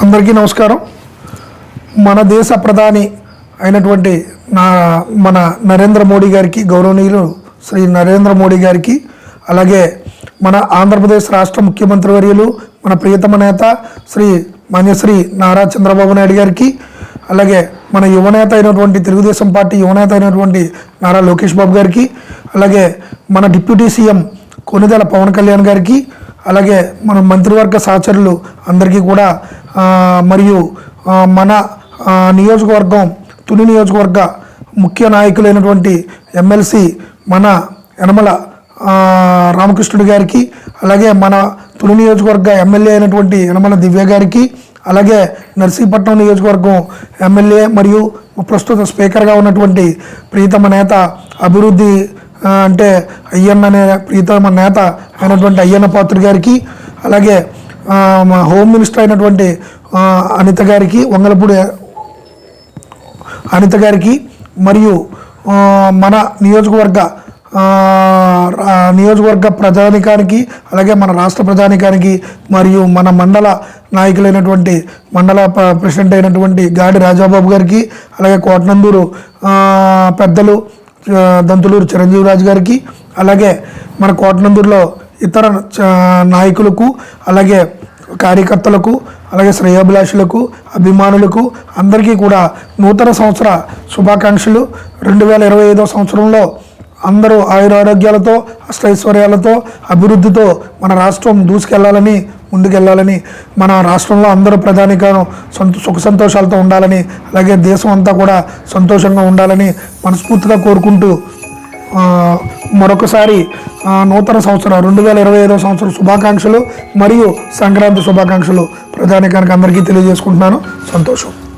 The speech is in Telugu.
అందరికీ నమస్కారం. మన దేశ ప్రధాని అయినటువంటి నా మన నరేంద్ర మోడీ గారికి గౌరవనీయులు శ్రీ నరేంద్ర మోడీ గారికి అలాగే మన ఆంధ్రప్రదేశ్ రాష్ట్ర ముఖ్యమంత్రి వర్యులు మన ప్రియతమ నేత శ్రీ మాన్యశ్రీ నారా చంద్రబాబు నాయుడు గారికి అలాగే మన యువనేత అయినటువంటి తెలుగుదేశం పార్టీ యువనేత అయినటువంటి నారా లోకేష్ బాబు గారికి అలాగే మన డిప్యూటీ సీఎం కొనిదెల పవన్ కళ్యాణ్ గారికి అలాగే మన మంత్రివర్గ సహచరులు అందరికీ కూడా మరియు మన నియోజకవర్గం తుని నియోజకవర్గ ముఖ్య నాయకులైనటువంటి ఎమ్మెల్సీ మన యనమల రామకృష్ణుడి గారికి అలాగే మన తుని నియోజకవర్గ ఎమ్మెల్యే అయినటువంటి యనమల దివ్య గారికి అలాగే నర్సీపట్నం నియోజకవర్గం ఎమ్మెల్యే మరియు ప్రస్తుత స్పీకర్గా ఉన్నటువంటి ప్రీతమ నేత అభివృద్ధి అంటే అయ్యన్న అనే ప్రీతమ నేత అయినటువంటి అయ్యన్న పాత్ర గారికి అలాగే మా హోమ్ మినిస్టర్ అయినటువంటి అనిత గారికి వంగలపూడి అనిత గారికి మరియు మన నియోజకవర్గ రా- నియోజకవర్గ ప్రజానికానికి అలాగే మన రాష్ట్ర ప్రజానికానికి మరియు మన మండల నాయకులైనటువంటి మండల ప్రెసిడెంట్ అయినటువంటి గాడి రాజాబాబు గారికి అలాగే కోటనందూరు పెద్దలు దంతులూరు చిరంజీవి రాజు గారికి అలాగే మన కోటనందూరులో ఇతర నాయకులకు అలాగే కార్యకర్తలకు అలాగే శ్రేయాభిలాషులకు అభిమానులకు అందరికీ కూడా నూతన సంవత్సర శుభాకాంక్షలు. రెండు వేల ఇరవై ఐదో సంవత్సరంలో అందరూ ఆయురారోగ్యాలతో అష్టైశ్వర్యాలతో అభివృద్ధితో మన రాష్ట్రం దూసుకెళ్ళాలని ముందుకెళ్ళాలని మన రాష్ట్రంలో అందరూ ప్రధానికను సంత సుఖ సంతోషాలతో ఉండాలని అలాగే దేశం అంతా కూడా సంతోషంగా ఉండాలని మనస్ఫూర్తిగా కోరుకుంటూ మరొకసారి నూతన సంవత్సరం రెండు వేల ఇరవై ఐదవ సంవత్సరం శుభాకాంక్షలు మరియు సంక్రాంతి శుభాకాంక్షలు ప్రధానికానికి అందరికీ తెలియజేసుకుంటున్నాను. సంతోషం.